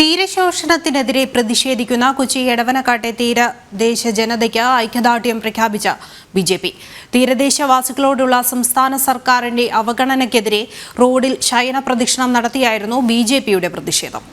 തീരശോഷണത്തിനെതിരെ പ്രതിഷേധിക്കുന്ന കൊച്ചി എടവനക്കാട്ടെ തീരദേശ ജനതയ്ക്ക് ഐക്യദാർഢ്യം പ്രഖ്യാപിച്ച ബി ജെ പി തീരദേശവാസികളോടുള്ള സംസ്ഥാന സർക്കാരിന്റെ അവഗണനയ്ക്കെതിരെ റോഡിൽ ശയന പ്രദക്ഷിണം നടത്തിയായിരുന്നു ബി ജെ പിയുടെ പ്രതിഷേധം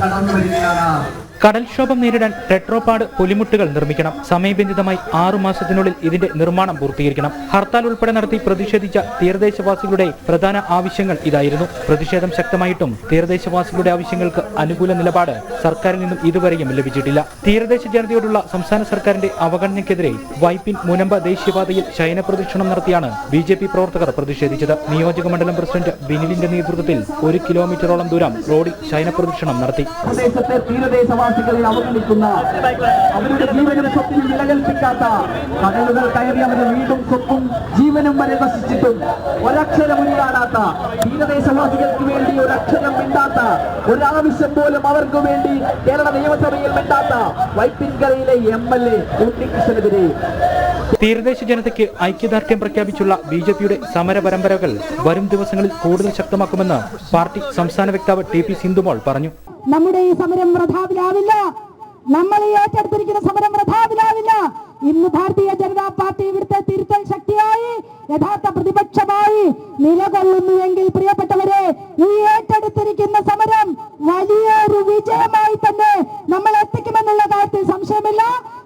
കടന്നു വരികയാണ് കടൽക്ഷോഭം നേരിടാൻ ടെട്രോപാഡ് പുലിമുട്ടുകൾ നിർമ്മിക്കണം. സമയബന്ധിതമായി ആറു മാസത്തിനുള്ളിൽ ഇതിന്റെ നിർമ്മാണം പൂർത്തീകരിക്കണം. ഹർത്താൽ ഉൾപ്പെടെ നടത്തി പ്രതിഷേധിച്ച തീരദേശവാസികളുടെ പ്രധാന ആവശ്യങ്ങൾ ഇതായിരുന്നു. പ്രതിഷേധം ശക്തമായിട്ടും തീരദേശവാസികളുടെ ആവശ്യങ്ങൾക്ക് അനുകൂല നിലപാട് സർക്കാരിൽ നിന്നും ഇതുവരെയും ലഭിച്ചിട്ടില്ല. തീരദേശ ജനതയോടുള്ള സംസ്ഥാന സർക്കാരിന്റെ അവഗണനയ്ക്കെതിരെ വൈപ്പിൻ മുനമ്പ ദേശീയപാതയിൽ ശയന പ്രദക്ഷിണം നടത്തിയാണ് ബി ജെ പി പ്രവർത്തകർ പ്രതിഷേധിച്ചത്. നിയോജക മണ്ഡലം പ്രസിഡന്റ് ബിനിലിന്റെ നേതൃത്വത്തിൽ ഒരു കിലോമീറ്ററോളം ദൂരം റോഡിൽ ശയന പ്രദക്ഷിണം നടത്തി. തീരദേശവാസികളെ അവഗണിക്കുന്ന അവരുടെ ജീവനും സ്വപ്നം നിലകൽപ്പിക്കാത്ത കടലുകൾ കയറി അവരെ വീടും സ്വത്തും ജീവനും വരെ നശിച്ചിട്ടും ഒരക്ഷരം ഉരുവാടാത്ത തീരദേശവാസികൾക്ക് വേണ്ടി ഒരക്ഷരം മിണ്ടാത്ത ഒരാവശ്യം പോലും അവർക്ക് വേണ്ടി കേരള നിയമസഭയിൽ മിണ്ടാത്ത വൈപ്പിൻകരയിലെ എം എൽ എ ഉണ്ണികൃഷ്ണനെതിരെ. തീരദേശ ജനതയ്ക്ക് ഐക്യദാർഢ്യം പ്രഖ്യാപിച്ചുള്ള ബി ജെ പിയുടെ സമര പരമ്പരകൾ വരും ദിവസങ്ങളിൽ കൂടുതൽ ശക്തമാക്കുമെന്ന് പാർട്ടി സംസ്ഥാന വക്താവ് ടി പി സിന്ധുമോൾ പറഞ്ഞു. നമ്മുടെ ഈ സമരം വൃഥാവിലാവില്ല. നമ്മൾ ഈ ഏറ്റെടുത്തിരിക്കുന്ന സമരം വൃഥാവിലാവില്ല. ഇന്ന് ഭാരതീയ ജനതാ പാർട്ടി ഇവിടുത്തെ തിരുത്തൽ ശക്തിയായി യഥാർത്ഥ പ്രതിപക്ഷമായി നിലകൊള്ളുന്നു എങ്കിൽ പ്രിയപ്പെട്ടവരെ ഈ ഏറ്റെടുത്തിരിക്കുന്ന സമരം വലിയൊരു വിജയമായി തന്നെ നമ്മൾ എത്തിക്കുമെന്നുള്ള കാര്യത്തിൽ സംശയമില്ല.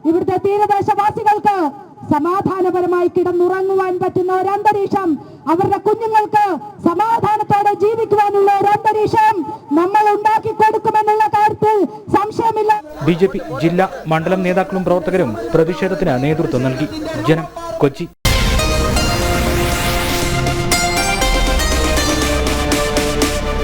ഇവിടുത്തെ തീരദേശവാസികൾക്ക് സമാധാനപരമായി കിടന്നുറങ്ങുവാൻ പറ്റുന്ന ഒരു അന്തരീക്ഷം അവരുടെ കുഞ്ഞുങ്ങൾക്ക് സമാധാനത്തോടെ ജീവിക്കുവാനുള്ള ഒരു അന്തരീക്ഷം നമ്മൾ ഉണ്ടാക്കി കൊടുക്കുമെന്നുള്ള കാര്യത്തിൽ സംശയമില്ല ബി ജെ പി ജില്ലാ മണ്ഡലം നേതാക്കളും പ്രവർത്തകരും പ്രതിഷേധത്തിന് നേതൃത്വം നൽകി. ജനം കൊച്ചി.